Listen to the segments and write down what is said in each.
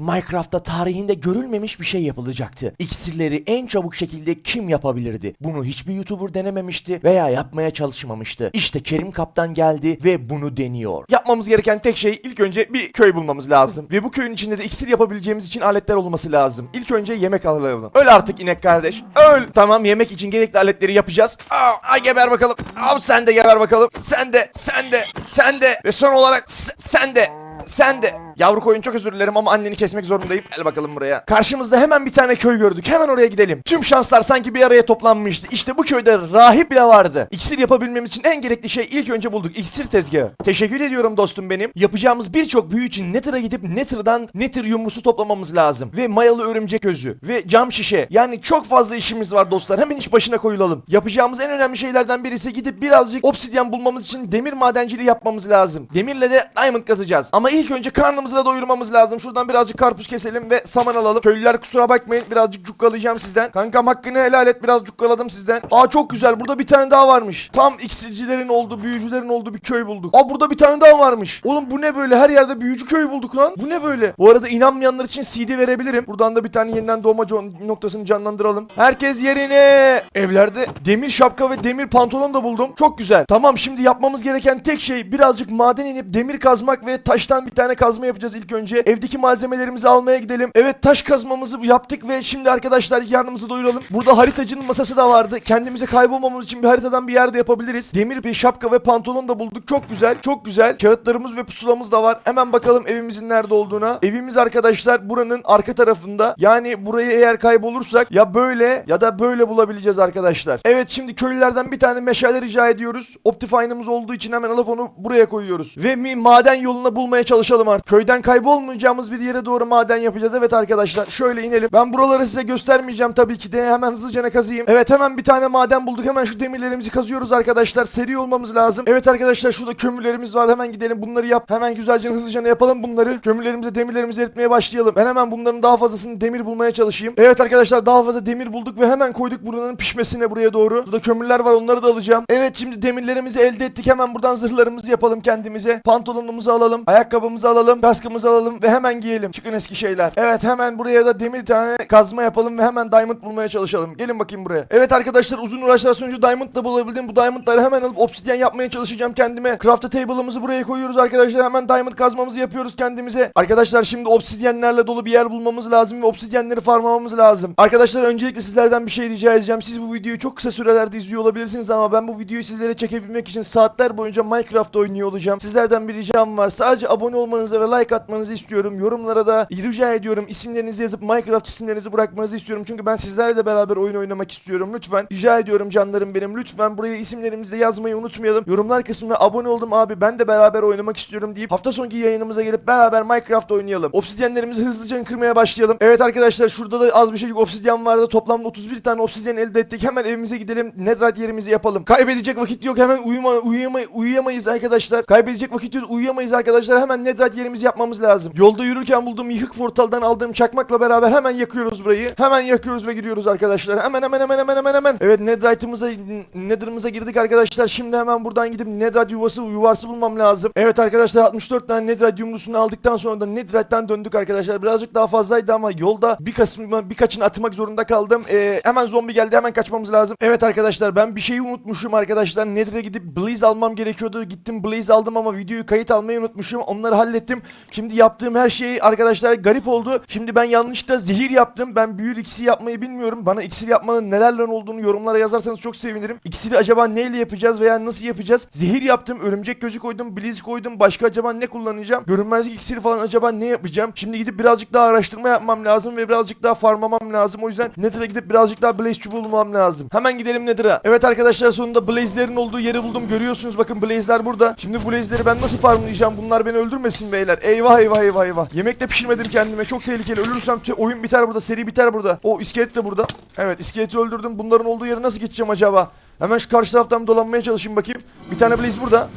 Minecraft'ta tarihinde görülmemiş bir şey yapılacaktı. İksirleri en çabuk şekilde kim yapabilirdi? Bunu hiçbir YouTuber denememişti veya yapmaya çalışmamıştı. İşte Kerim Kaptan geldi ve bunu deniyor. Yapmamız gereken tek şey ilk önce bir köy bulmamız lazım. Ve bu köyün içinde de iksir yapabileceğimiz için aletler olması lazım. İlk önce yemek alalım. Öl artık inek kardeş. Öl. Tamam yemek için gerekli aletleri yapacağız. Aa, ay geber bakalım. Al sen de geber bakalım. Sen de, sen de, sen de. Ve son olarak sen de. Sen de. Yavru koyun çok özür dilerim ama anneni kesmek zorundayım. Gel bakalım buraya. Karşımızda hemen bir tane köy gördük. Hemen oraya gidelim. Tüm şanslar sanki bir araya toplanmıştı. İşte bu köyde rahip bile vardı. İksir yapabilmemiz için en gerekli şey ilk önce bulduk. İksir tezgahı. Teşekkür ediyorum dostum benim. Yapacağımız birçok büyü için Nether'a gidip Nether'dan Nether yumrusu toplamamız lazım. Ve mayalı örümcek özü. Ve cam şişe. Yani çok fazla işimiz var dostlar. Hemen iş başına koyulalım. Yapacağımız en önemli şeylerden birisi gidip birazcık obsidyen bulmamız için demir madenciliği yapmamız lazım. Demirle de diamond kazacağız. Ama ilk önce karnımızı da doyurmamız lazım. Şuradan birazcık karpuz keselim ve saman alalım. Köylüler kusura bakmayın birazcık cukkalayacağım sizden. Kankam hakkını helal et biraz cukkaladım sizden. Aa çok güzel burada bir tane daha varmış. Tam iksircilerin olduğu büyücülerin olduğu bir köy bulduk. Aa burada bir tane daha varmış. Oğlum bu ne böyle her yerde büyücü köy bulduk lan. Bu ne böyle? Bu arada inanmayanlar için CD verebilirim. Buradan da bir tane yeniden doğma noktasını canlandıralım. Herkes yerine. Evlerde demir şapka ve demir pantolon da buldum. Çok güzel. Tamam şimdi yapmamız gereken tek şey birazcık maden inip demir kazmak ve taştan bir tane kazma yapacağız ilk önce. Evdeki malzemelerimizi almaya gidelim. Evet taş kazmamızı yaptık ve şimdi arkadaşlar yarnımızı doyuralım. Burada haritacının masası da vardı. Kendimize kaybolmamamız için bir haritadan bir yerde yapabiliriz. Demir bir şapka ve pantolon da bulduk. Çok güzel. Çok güzel. Kağıtlarımız ve pusulamız da var. Hemen bakalım evimizin nerede olduğuna. Evimiz arkadaşlar buranın arka tarafında. Yani burayı eğer kaybolursak ya böyle ya da böyle bulabileceğiz arkadaşlar. Evet şimdi köylülerden bir tane meşale rica ediyoruz. Optifine'ımız olduğu için hemen alıp onu buraya koyuyoruz. Ve mi maden yoluna bulmaya çalışalım artık. Köyden kaybolmayacağımız bir yere doğru maden yapacağız. Evet arkadaşlar şöyle inelim. Ben buraları size göstermeyeceğim tabii ki de. Hemen hızlıca ne kazıyım. Evet hemen bir tane maden bulduk. Hemen şu demirlerimizi kazıyoruz arkadaşlar. Seri olmamız lazım. Evet arkadaşlar şurada kömürlerimiz var. Hemen gidelim bunları yap. Hemen güzelce hızlıca ne yapalım bunları. Kömürlerimizi demirlerimizi eritmeye başlayalım. Ben hemen bunların daha fazlasını demir bulmaya çalışayım. Evet arkadaşlar daha fazla demir bulduk ve hemen koyduk buranın pişmesine buraya doğru. Burada kömürler var onları da alacağım. Evet şimdi demirlerimizi elde ettik. Hemen buradan zırhlarımızı yapalım kendimize. Pantolonumuzu alalım. Ayakkabımızı alalım. Kaskımızı alalım ve hemen giyelim. Çıkın eski şeyler. Evet hemen buraya da demir tane kazma yapalım ve hemen diamond bulmaya çalışalım. Gelin bakayım buraya. Evet arkadaşlar uzun uğraşlar sonucu diamond da bulabildim. Bu diamondları hemen alıp obsidyen yapmaya çalışacağım kendime. Craft table'ımızı buraya koyuyoruz arkadaşlar. Hemen diamond kazmamızı yapıyoruz kendimize. Arkadaşlar şimdi obsidyenlerle dolu bir yer bulmamız lazım ve obsidyenleri farmlamamız lazım. Arkadaşlar öncelikle sizlerden bir şey rica edeceğim. Siz bu videoyu çok kısa sürelerde izliyor olabilirsiniz ama ben bu videoyu sizlere çekebilmek için saatler boyunca Minecraft oynuyor olacağım. Sizlerden bir ricam var. Sadece abone olmanızı ve like atmanızı istiyorum. Yorumlara da rica ediyorum. İsimlerinizi yazıp Minecraft isimlerinizi bırakmanızı istiyorum. Çünkü ben sizlerle de beraber oyun oynamak istiyorum. Lütfen rica ediyorum canlarım benim. Lütfen buraya isimlerimizi de yazmayı unutmayalım. Yorumlar kısmına abone oldum abi ben de beraber oynamak istiyorum deyip hafta sonki yayınımıza gelip beraber Minecraft oynayalım. Obsidyenlerimizi hızlıca kırmaya başlayalım. Evet arkadaşlar şurada da az bir şey obsidyen vardı. Toplamda 31 tane obsidyen elde ettik. Hemen evimize gidelim. Netherite yerimizi yapalım. Kaybedecek vakit yok. Hemen uyuma, uyuyama, uyuyamayız arkadaşlar. Kaybedecek vakit yok. Uyuyamayız arkadaşlar. Hemen Netherite yerimizi yapmamız lazım. Yolda yürürken bulduğum yıkık portaldan aldığım çakmakla beraber hemen yakıyoruz burayı. Hemen yakıyoruz ve giriyoruz arkadaşlar. Hemen hemen hemen hemen hemen hemen. Evet Netherite'ımıza Nether'ımıza girdik arkadaşlar. Şimdi hemen buradan gidip Netherite yuvası yuvarsı bulmam lazım. Evet arkadaşlar 64 tane Netherite yumrusunu aldıktan sonra da Netherite'den döndük arkadaşlar. Birazcık daha fazlaydı ama yolda bir kısmı birkaçını atmak zorunda kaldım. Ee, hemen zombi geldi. Hemen kaçmamız lazım. Evet arkadaşlar ben bir şeyi unutmuşum arkadaşlar. Nether'e gidip Blaze almam gerekiyordu. Gittim Blaze aldım ama videoyu kayıt almayı unutmuşum. Onları hallettim. Şimdi yaptığım her şey arkadaşlar garip oldu. Şimdi ben yanlışlıkla zehir yaptım. Ben büyür iksir yapmayı bilmiyorum. Bana iksir yapmanın nelerle olduğunu yorumlara yazarsanız çok sevinirim. İksiri acaba neyle yapacağız veya nasıl yapacağız? Zehir yaptım. Örümcek gözü koydum. Blaze koydum. Başka acaba ne kullanacağım? Görünmezlik iksiri falan acaba ne yapacağım? Şimdi gidip birazcık daha araştırma yapmam lazım ve birazcık daha farmlamam lazım. O yüzden Nether'a gidip birazcık daha Blaze çubuğu bulmam lazım. Hemen gidelim Nether'a. Evet arkadaşlar sonunda Blaze'lerin olduğu yeri buldum. Görüyorsunuz bakın Blaze'ler burada. Şimdi Blaze'leri ben nasıl farmlayacağım? Bunlar beni öldürmesin beyler. Eyvah eyvah eyvah eyvah. Yemek de pişirmedim kendime. Çok tehlikeli. Ölürsem te- oyun biter burada. Seri biter burada. O iskelet de burada. Evet iskeleti öldürdüm. Bunların olduğu yere nasıl geçeceğim acaba? Hemen şu karşı taraftan dolanmaya çalışayım bakayım. Bir tane Blaze burada.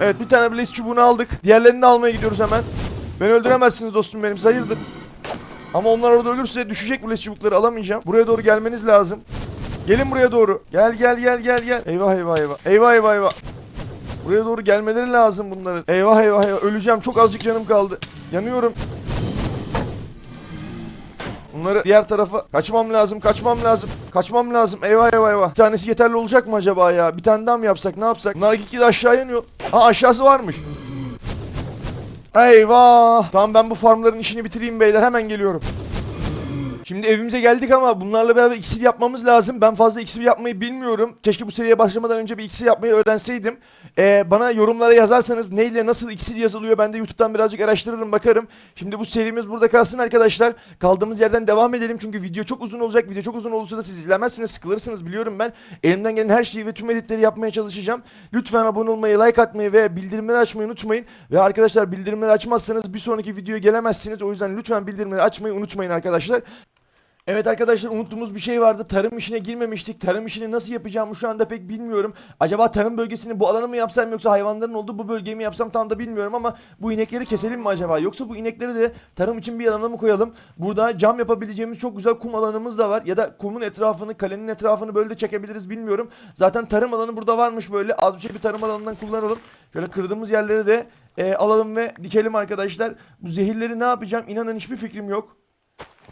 Evet bir tane Blaze çubuğunu aldık. Diğerlerini de almaya gidiyoruz hemen. Beni öldüremezsiniz dostum benim. Hayırdır? Ama onlar orada ölürse düşecek Blaze çubukları alamayacağım. Buraya doğru gelmeniz lazım. Gelin buraya doğru. Gel gel gel gel gel. Eyvah eyvah eyvah. Eyvah eyvah eyvah. Buraya doğru gelmeleri lazım bunların. Eyvah eyvah eyvah. Öleceğim. Çok azıcık canım kaldı. Yanıyorum. Bunları diğer tarafa kaçmam lazım kaçmam lazım. Kaçmam lazım eyvah eyvah eyvah. Bir tanesi yeterli olacak mı acaba ya? Bir tane daha mı yapsak ne yapsak? Bunlar gitgide aşağı iniyor. Ha aşağısı varmış. Eyvah. Tamam ben bu farmların işini bitireyim beyler hemen geliyorum. Şimdi evimize geldik ama bunlarla beraber iksir yapmamız lazım. Ben fazla iksir yapmayı bilmiyorum. Keşke bu seriye başlamadan önce bir iksir yapmayı öğrenseydim. Ee, bana yorumlara yazarsanız neyle nasıl iksir yazılıyor ben de YouTube'dan birazcık araştırırım bakarım. Şimdi bu serimiz burada kalsın arkadaşlar. Kaldığımız yerden devam edelim çünkü video çok uzun olacak. Video çok uzun olursa da siz izlemezsiniz sıkılırsınız biliyorum ben. Elimden gelen her şeyi ve tüm editleri yapmaya çalışacağım. Lütfen abone olmayı, like atmayı ve bildirimleri açmayı unutmayın. Ve arkadaşlar bildirimleri açmazsanız bir sonraki videoya gelemezsiniz. O yüzden lütfen bildirimleri açmayı unutmayın arkadaşlar. Evet arkadaşlar unuttuğumuz bir şey vardı. Tarım işine girmemiştik. Tarım işini nasıl yapacağımı şu anda pek bilmiyorum. Acaba tarım bölgesini bu alanı mı yapsam yoksa hayvanların olduğu bu bölgeyi mi yapsam tam da bilmiyorum ama bu inekleri keselim mi acaba? Yoksa bu inekleri de tarım için bir alana mı koyalım? Burada cam yapabileceğimiz çok güzel kum alanımız da var. Ya da kumun etrafını, kalenin etrafını böyle de çekebiliriz bilmiyorum. Zaten tarım alanı burada varmış böyle. Az bir şey bir tarım alanından kullanalım. Şöyle kırdığımız yerleri de e, alalım ve dikelim arkadaşlar. Bu zehirleri ne yapacağım? İnanın hiçbir fikrim yok.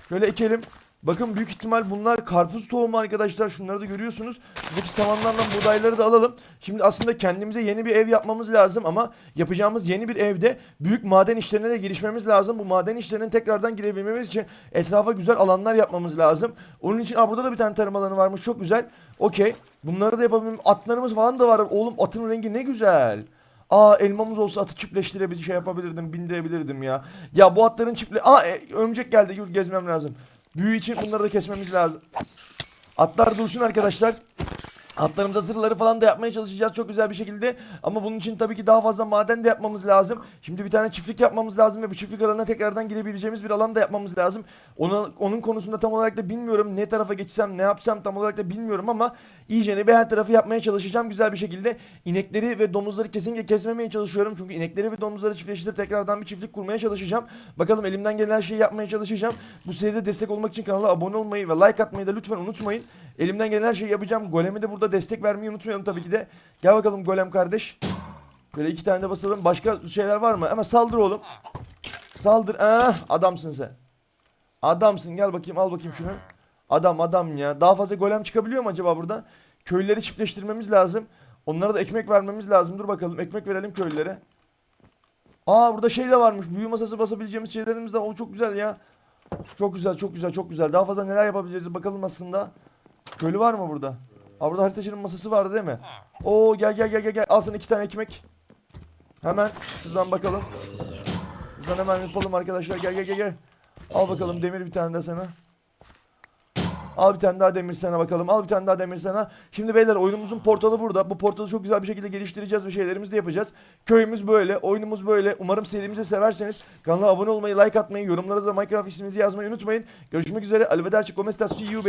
Şöyle ekelim. Bakın büyük ihtimal bunlar karpuz tohumu arkadaşlar. Şunları da görüyorsunuz. Buradaki samanlardan buğdayları da alalım. Şimdi aslında kendimize yeni bir ev yapmamız lazım ama yapacağımız yeni bir evde büyük maden işlerine de girişmemiz lazım. Bu maden işlerine tekrardan girebilmemiz için etrafa güzel alanlar yapmamız lazım. Onun için aa, burada da bir tane tarım alanı varmış. Çok güzel. Okey. Bunları da yapabilirim. Atlarımız falan da var. Oğlum atın rengi ne güzel. Aa elmamız olsa atı çiftleştirebilir şey yapabilirdim bindirebilirdim ya. Ya bu atların çiftle... Aa e, örümcek geldi dur gezmem lazım. Büyü için bunları da kesmemiz lazım. Atlar dursun arkadaşlar. Atlarımıza zırhları falan da yapmaya çalışacağız çok güzel bir şekilde. Ama bunun için tabii ki daha fazla maden de yapmamız lazım. Şimdi bir tane çiftlik yapmamız lazım ve bu çiftlik alanına tekrardan girebileceğimiz bir alan da yapmamız lazım. Ona, onun konusunda tam olarak da bilmiyorum. Ne tarafa geçsem ne yapsam tam olarak da bilmiyorum ama iyicene bir her tarafı yapmaya çalışacağım güzel bir şekilde. İnekleri ve domuzları kesinlikle kesmemeye çalışıyorum. Çünkü inekleri ve domuzları çiftleştirip tekrardan bir çiftlik kurmaya çalışacağım. Bakalım elimden gelen her şeyi yapmaya çalışacağım. Bu seride destek olmak için kanala abone olmayı ve like atmayı da lütfen unutmayın. Elimden gelen her şeyi yapacağım. Goleme de burada destek vermeyi unutmayalım tabii ki de. Gel bakalım Golem kardeş. Böyle iki tane de basalım. Başka şeyler var mı? Hemen saldır oğlum. Saldır. Ah, adamsın sen. Adamsın. Gel bakayım al bakayım şunu. Adam adam ya. Daha fazla golem çıkabiliyor mu acaba burada? Köylüleri çiftleştirmemiz lazım. Onlara da ekmek vermemiz lazım. Dur bakalım ekmek verelim köylülere. Aa burada şey de varmış. Büyü masası basabileceğimiz şeylerimiz de. O çok güzel ya. Çok güzel çok güzel çok güzel. Daha fazla neler yapabiliriz bakalım aslında. Köylü var mı burada? Aa burada haritacının masası vardı değil mi? Oo gel gel gel gel gel. Al sana iki tane ekmek. Hemen şuradan bakalım. Buradan hemen yapalım arkadaşlar. Gel gel gel gel. Al bakalım demir bir tane de sana. Al bir tane daha demir sana bakalım. Al bir tane daha demir sana. Şimdi beyler oyunumuzun portalı burada. Bu portalı çok güzel bir şekilde geliştireceğiz ve şeylerimizi de yapacağız. Köyümüz böyle, oyunumuz böyle. Umarım serimizi severseniz kanala abone olmayı, like atmayı, yorumlara da Minecraft isminizi yazmayı unutmayın. Görüşmek üzere. Alvederci, come sta, see you.